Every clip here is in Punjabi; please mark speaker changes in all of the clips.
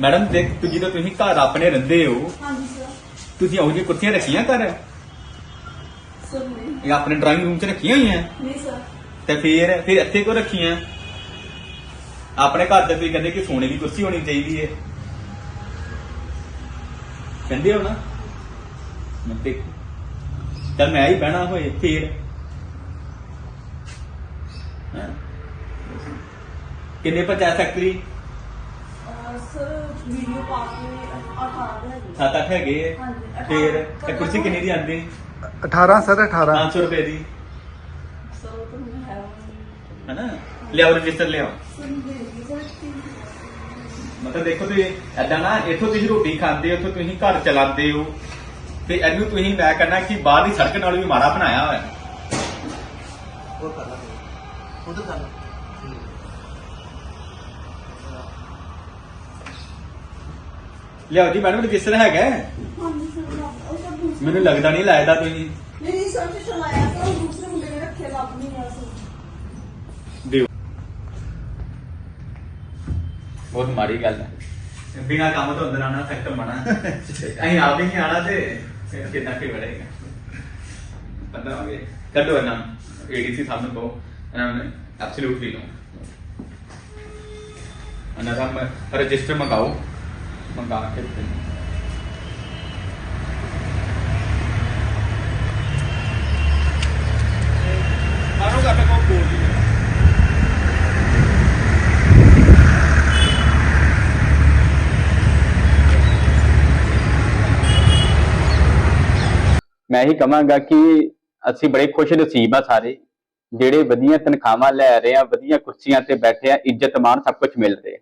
Speaker 1: ਮੈਡਮ ਦੇਖ ਤੂੰ ਜਦੋਂ ਤੁਸੀਂ ਘਰ ਆਪਣੇ ਰਹਿੰਦੇ ਹੋ
Speaker 2: ਹਾਂਜੀ ਸਰ
Speaker 1: ਤੁਸੀਂ ਉਹੋ ਜਿਹੀਆਂ ਕੁਰਸੀਆਂ ਰੱਖੀਆਂ ਘਰ
Speaker 2: ਸਰ ਨਹੀਂ
Speaker 1: ਇਹ ਆਪਣੇ ਡਰਾਇੰਗ ਰੂਮ 'ਚ ਰੱਖੀਆਂ ਹੋਈਆਂ
Speaker 2: ਨਹੀਂ ਸਰ
Speaker 1: ਤੇ ਫਿਰ ਫਿਰ ਇੱਥੇ ਕਿਉਂ ਰੱਖੀਆਂ ਆਪਣੇ ਘਰ ਤੇ ਤੁਸੀਂ ਕਹਿੰਦੇ ਕਿ ਸੋਨੇ ਦੀ ਕੁਰਸੀ ਹੋਣੀ ਚਾਹੀਦੀ ਹੈ ਕਹਿੰਦੇ ਹੋ ਨਾ ਮੈਂ ਦੇਖ ਚੱਲ ਮੈਂ ਹੀ ਬਹਿਣਾ ਹੋਏ ਫਿਰ ਹੈਂ? ਕਿੰਨੇ ਪੰਚਾਇਤ ਸੈਕਟਰੀ
Speaker 2: ਅਹ ਸਰ ਵੀਡੀਓ ਪਾ ਕੇ 18 ਦੇ ਹੈਗੇ।
Speaker 1: ਸੱਤ ਅੱਠ ਹੈਗੇ ਹੈ।
Speaker 2: ਹਾਂਜੀ,
Speaker 1: ਫਿਰ
Speaker 2: ਅਠਾਰਾਂ।
Speaker 1: ਤੇ ਕੁਰਸੀ ਕਿੰਨੀ ਦੀ ਆਂਦੀ?
Speaker 3: 18 ਸਰ 18
Speaker 1: 500 ਰੁਪਏ ਦੀ।
Speaker 2: ਸਰ ਉਹ ਤਾਂ ਮੈਨੂੰ ਹੈ ਉਹ
Speaker 1: ਹੈਨਾ? ਲਿਆਓ ਰਜਿਸਟਰ ਲਿਆਓ।
Speaker 2: ਸਰ
Speaker 1: ਮਤਲਬ ਦੇਖੋ ਤੁਸੀਂ ਐਦਾਂ ਨਾ ਇੱਥੋਂ ਤੁਸੀਂ ਰੋਟੀ ਖਾਂਦੇ ਹੋ ਇੱਥੋਂ ਤੁਸੀਂ ਘਰ ਚਲਾਉਂਦੇ ਹੋ ਤੇ ਇਹਨੂੰ ਤੁਸੀਂ ਮੈਂ ਕਹਿੰਦਾ ਕਿ ਬਾਹਰ ਦੀ ਸੜਕ ਨਾਲ ਵੀ ਮਾੜਾ ਬਣਾਇਆ ਹੋਇਆ।
Speaker 4: ਉਹ ਕਰ ਲਾਂਗੇ ਉਹ ਤਾਂ ਕਰ ਲਾਂਗੇ
Speaker 1: ਲਿਆਓ ਜੀ ਮੈਡਮ ਰਜਿਸਟਰ ਹੈਗਾ? ਹੈ?
Speaker 2: ਹਾਂਜੀ ਸਰ ਉਹ ਸਰ ਦੂਸਰੇ
Speaker 1: ਮੈਨੂੰ ਲੱਗਦਾ ਨਹੀਂ ਲਾਇਦਾ ਤੁਸੀਂ।
Speaker 2: ਨਹੀਂ ਨਹੀਂ ਸਰ ਜੀ ਚਲਾਇਆ ਸਰ ਉਹ ਦੂਸਰੇ ਮੁੰਡੇ ਨੇ ਰੱਖਿਆ ਲੱਭ ਨਹੀਂ ਰਿਹਾ ਸਰ
Speaker 1: ਦਿਓ। ਬਹੁਤ ਮਾੜੀ ਗੱਲ ਹੈ। ਬਿਨਾ ਕੰਮ ਤੋਂ ਅੰਦਰ ਆਣਾ ਸੈਕਟਰ ਬਣਾ ਅਸੀਂ ਆਪ ਹੀ ਨਹੀਂ ਆਣਾ ਤੇ ਫਿਰ ਕਿੰਨਾ ਕੀ ਬੜੇਗਾ ਪਤਾ ਹੋ ਗਿਆ ਕੱਢੋ ਇਹਨਾਂ ਏਡੀਸੀ ਸਾਹਿਬ ਨੂੰ ਕਹੋ। ਇਹਨਾਂ ਨੇ ਐਬਸੋਲੂਟਲੀ ਨੋ ਦਾ ਰਜਿਸਟਰ ਮੰਗਾਓ। ਮੰਗਾ ਕੇ ਤੇ ਮਾਰੋ ਗੱਟ ਕੋ ਬੋਲ
Speaker 5: ਮੈਂ ਹੀ ਕਹਾਂਗਾ ਕਿ ਅਸੀਂ ਬੜੇ ਖੁਸ਼ ਨਸੀਬ ਆ ਸਾਰੇ, ਜਿਹੜੇ ਵਧੀਆ ਤਨਖਾਹਾਂ ਲੈ ਰਹੇ ਆ, ਵਧੀਆ ਕੁਰਸੀਆਂ ਤੇ ਬੈਠੇ ਆ, ਇੱਜ਼ਤ ਮਾਣ ਸਭ ਕੁਝ ਮਿਲ ਰਿਹਾ।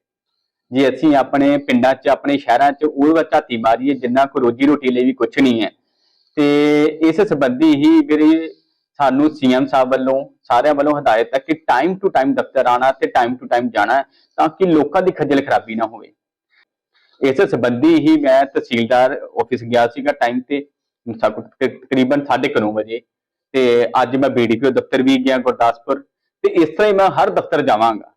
Speaker 5: ਜੇ ਅਸੀਂ ਆਪਣੇ ਪਿੰਡਾਂ 'ਚ, ਆਪਣੇ ਸ਼ਹਿਰਾਂ 'ਚ ਉਹ ਝਾਤੀ ਮਾਰੀਏ, ਜਿੰਨਾ ਕੋ ਰੋਜੀ ਰੋਟੀ ਲਈ ਵੀ ਕੁਝ ਨਹੀਂ ਹੈ, ਤੇ ਇਸ ਸੰਬੰਧੀ ਹੀ ਮੇਰੇ ਸਾਨੂੰ ਸੀਐਮ ਸਾਹਿਬ ਵੱਲੋਂ, ਸਾਰਿਆਂ ਵੱਲੋਂ ਹਦਾਇਤ ਹੈ ਕਿ ਟਾਈਮ ਟੂ ਟਾਈਮ ਦਫ਼ਤਰ ਆਣਾ ਤੇ ਟਾਈਮ ਟੂ ਟਾਈਮ ਜਾਣਾ ਤਾਂ ਕਿ ਲੋਕਾਂ ਦੀ ਖੱਜਲ ਖਰਾਬੀ ਨਾ ਹੋਵੇ। ਇਸ ਸੰਬੰਧੀ ਹੀ ਮੈਂ ਤਹਿਸੀਲਦਾਰ ਆਫਿਸ ਗਿਆ ਸੀਗਾ ਟਾਈਮ ਤੇ ਸਕ- ਤਕ- ਤਕਰੀਬਨ 9:30 ਵਜੇ, ਤੇ ਅੱਜ ਮੈਂ ਬੀਡੀਪੀਓ ਦਫ਼ਤਰ ਵੀ ਗਿਆ ਗੁਰਦਾਸਪੁਰ, ਤੇ ਇਸ ਤਰ੍ਹਾਂ ਹੀ ਮੈਂ ਹਰ ਦਫ਼ਤਰ ਜਾਵਾਂਗਾ।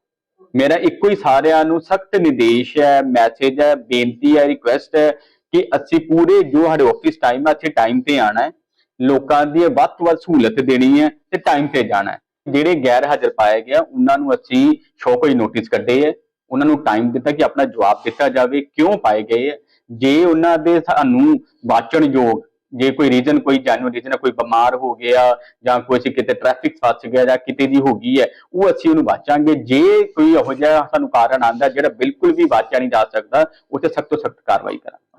Speaker 5: ਮੇਰਾ ਇੱਕੋ ਹੀ ਸਾਰਿਆਂ ਨੂੰ ਸਖਤ ਨਿਰਦੇਸ਼ ਹੈ ਮੈਸੇਜ ਹੈ, ਬੇਨਤੀ ਹੈ ਰਿਕੁਐਸਟ ਹੈ ਕਿ ਅਸੀਂ ਪੂਰੇ ਜੋ ਸਾਡੇ ਆਫਿਸ ਟਾਈਮ ਹੈ, ਅਸੀਂ ਟਾਈਮ ਤੇ ਆਣਾ ਹੈ। ਲੋਕਾਂ ਦੀ ਵੱਧ ਤੋਂ ਵੱਧ ਸਹੂਲਤ ਦੇਣੀ ਹੈ ਤੇ ਟਾਈਮ ਤੇ ਜਾਣਾ ਹੈ। ਜਿਹੜੇ ਗੈਰ ਹਾਜ਼ਰ ਪਾਏ ਗਿਆ ਉਹਨਾਂ ਨੂੰ ਅਸੀਂ ਸ਼ੋ ਕੋਈ ਨੋਟਿਸ ਕੱਢੇ ਹੈ। ਉਹਨਾਂ ਨੂੰ ਟਾਈਮ ਦਿੱਤਾ ਕਿ ਆਪਣਾ ਜਵਾਬ ਦਿੱਤਾ ਜਾਵੇ, ਕਿਉਂ ਪਾਏ ਗਏ ਹੈ। ਜੇ ਉਹਨਾਂ ਦੇ ਸਾਨੂੰ ਵਾਚਣ ਯੋਗ ਜੇ ਕੋਈ ਰੀਜ਼ਨ ਕੋਈ ਜੈਨੂਇਨ ਰੀਜ਼ਨ ਹੈ ਕੋਈ ਬਿਮਾਰ ਹੋ ਗਿਆ ਜਾਂ ਕੋਈ ਅਸੀਂ ਕਿਤੇ ਟ੍ਰੈਫਿਕ ਫਸ ਗਿਆ ਜਾਂ ਕਿਤੇ ਦੀ ਹੋ ਗਈ ਹੈ, ਉਹ ਅਸੀਂ ਉਹਨੂੰ ਵਾਚਾਂਗੇ। ਜੇ ਕੋਈ ਇਹੋ ਜਿਹਾ ਸਾਨੂੰ ਕਾਰਨ ਆਂਦਾ ਜਿਹੜਾ ਬਿਲਕੁਲ ਵੀ ਵਾਚਿਆ ਨਹੀਂ ਜਾ ਸਕਦਾ ਉੱਥੇ ਸਖਤ ਤੋਂ ਸਖਤ ਕਾਰਵਾਈ ਕਰਾਂਗੇ।